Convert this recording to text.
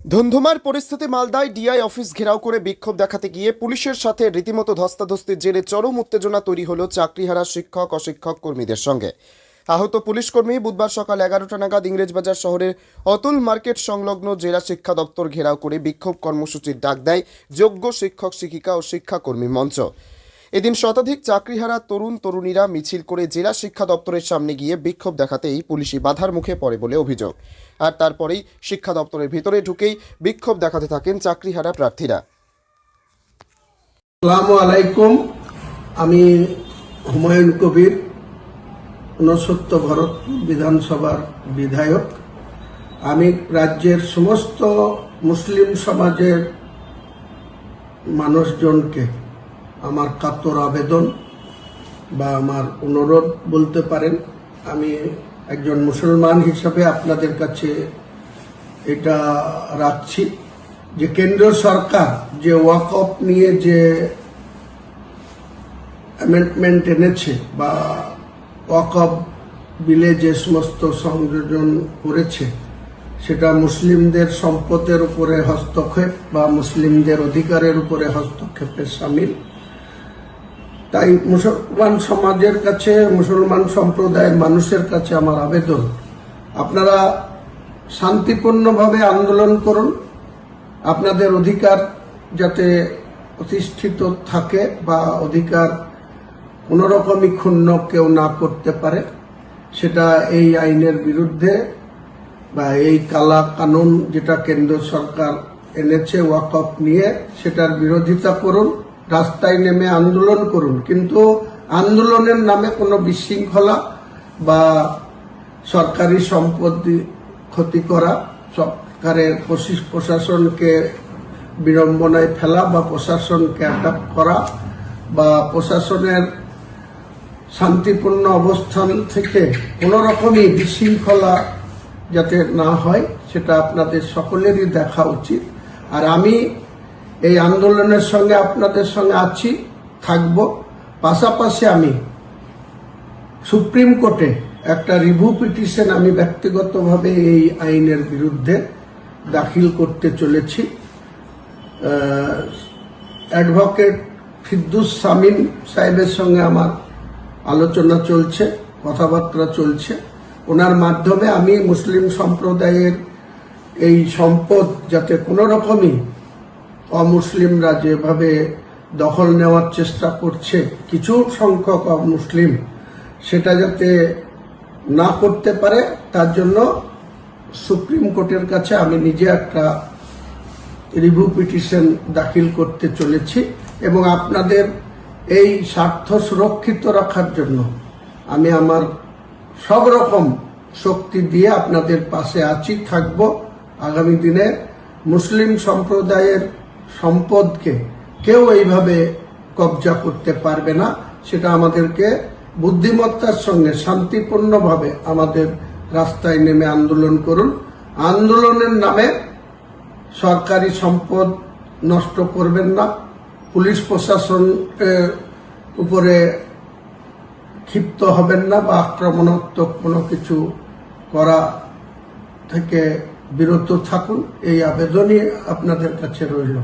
ধুন্ধুমার পরিস্থিতি মালদায় DI office ঘেরাও করে বিক্ষোভ দেখাতে গিয়ে পুলিশের সাথে রীতিমতো ধস্তাধস্তির জেরে চরম উত্তেজনা তৈরি হলো চাকরিহারা শিক্ষক, অশিক্ষক কর্মীদের সঙ্গে। আহত পুলিশ কর্মী বুধবার সকাল এগারোটা নাগাদ ইংরেজবাজার শহরের অতুল মার্কেট সংলগ্ন জেলা শিক্ষা দপ্তর ঘেরাও করে বিক্ষোভ কর্মসূচির ডাক দেয় যোগ্য শিক্ষক, শিক্ষিকা ও শিক্ষাকর্মী মঞ্চ। এদিন শতাধিক চাকরিহারা তরুণ তরুণীরা মিছিল করে জেলা শিক্ষা দপ্তরের সামনে গিয়ে বিক্ষোভ দেখাতেই পুলিশি বাধার মুখে পড়ে বলে অভিযোগ। আর তারপরেই শিক্ষা দপ্তরের ভিতরে ঢুকেই বিক্ষোভ দেখাতে থাকেন চাকরিহারা প্রার্থীরা। আসসালামু আলাইকুম। আমি হুমায়ুন কবির, ঊনসত্তর ভরতপুর বিধানসভার বিধায়ক। আমি রাজ্যের সমস্ত মুসলিম সমাজের মানুষজনকে আমার কাতর আবেদন বা আমার অনুরোধ বলতে পারেন। আমি একজন মুসলমান হিসাবে আপনাদের কাছে এটা রাখছি যে কেন্দ্র সরকার যে ওয়াকফ নিয়ে যে অ্যামেন্ডমেন্ট এনেছে বা ওয়াকফ বিলে যে সমস্ত সংযোজন করেছে, সেটা মুসলিমদের সম্পদের উপরে হস্তক্ষেপ বা মুসলিমদের অধিকারের উপরে হস্তক্ষেপের সামিল। তাই মুসলমান সমাজের কাছে, মুসলমান সম্প্রদায়ের মানুষের কাছে আমার আবেদন। আপনারা শান্তিপূর্ণভাবে আন্দোলন করুন। আপনাদের অধিকার যাতে প্রতিষ্ঠিত থাকে বা অধিকার কোনোরকমই ক্ষুণ্ণ কেউ না করতে পারে, সেটা এই আইনের বিরুদ্ধে বা এই কালা কানুন যেটা কেন্দ্র সরকার এনেছে, ওয়াকফ নিয়ে, সেটার বিরোধিতা করুন। রাস্তায় নেমে আন্দোলন করুন। কিন্তু আন্দোলনের নামে কোনো বিশৃঙ্খলা বা সরকারি সম্পত্তি ক্ষতি করা, সরকারের প্রশাসনকে বিড়ম্বনায় ফেলা বা প্রশাসনকে অ্যাটাক করা বা প্রশাসনের শান্তিপূর্ণ অবস্থান থেকে কোনো রকমই বিশৃঙ্খলা যাতে না হয়, সেটা আপনাদের সকলেরই দেখা উচিত। আর আমি এই আন্দোলনের সঙ্গে আপনাদের সঙ্গে আছি, থাকব। পাশাপাশি আমি সুপ্রিম কোর্টে একটা রিভিউ পিটিশন আমি ব্যক্তিগতভাবে এই আইনের বিরুদ্ধে দাখিল করতে চলেছি। অ্যাডভোকেট ফিদ্দুস সামিন সাহেবের সঙ্গে আমার আলোচনা চলছে, কথাবার্তা চলছে। ওনার মাধ্যমে আমি মুসলিম সম্প্রদায়ের এই সম্পদ যাতে কোনো রকমই অমুসলিমরা যেভাবে দখল নেওয়ার চেষ্টা করছে কিছু সংখ্যক অমুসলিম। সেটা যাতে না করতে পারে, তার জন্য সুপ্রিম কোর্টের কাছে আমি নিজে একটা রিভিউ পিটিশন দাখিল করতে চলেছি এবং আপনাদের এই স্বার্থ সুরক্ষিত রাখার জন্য আমি আমার সব রকম শক্তি দিয়ে আপনাদের পাশে আছি, থাকব। আগামী দিনে মুসলিম সম্প্রদায়ের সম্পদকে কেউ এইভাবে কবজা করতে পারবে না। সেটা আমাদেরকে বুদ্ধিমত্তার সঙ্গে শান্তিপূর্ণভাবে আমাদের রাস্তায় নেমে আন্দোলন করুন। আন্দোলনের নামে সরকারি সম্পদ নষ্ট করবেন না। পুলিশ প্রশাসনের উপরে ক্ষিপ্ত হবেন না বা আক্রমণাত্মক কোনো কিছু করা থেকে বিরত থাকুন। এই আবেদনই আপনাদের কাছে রইল।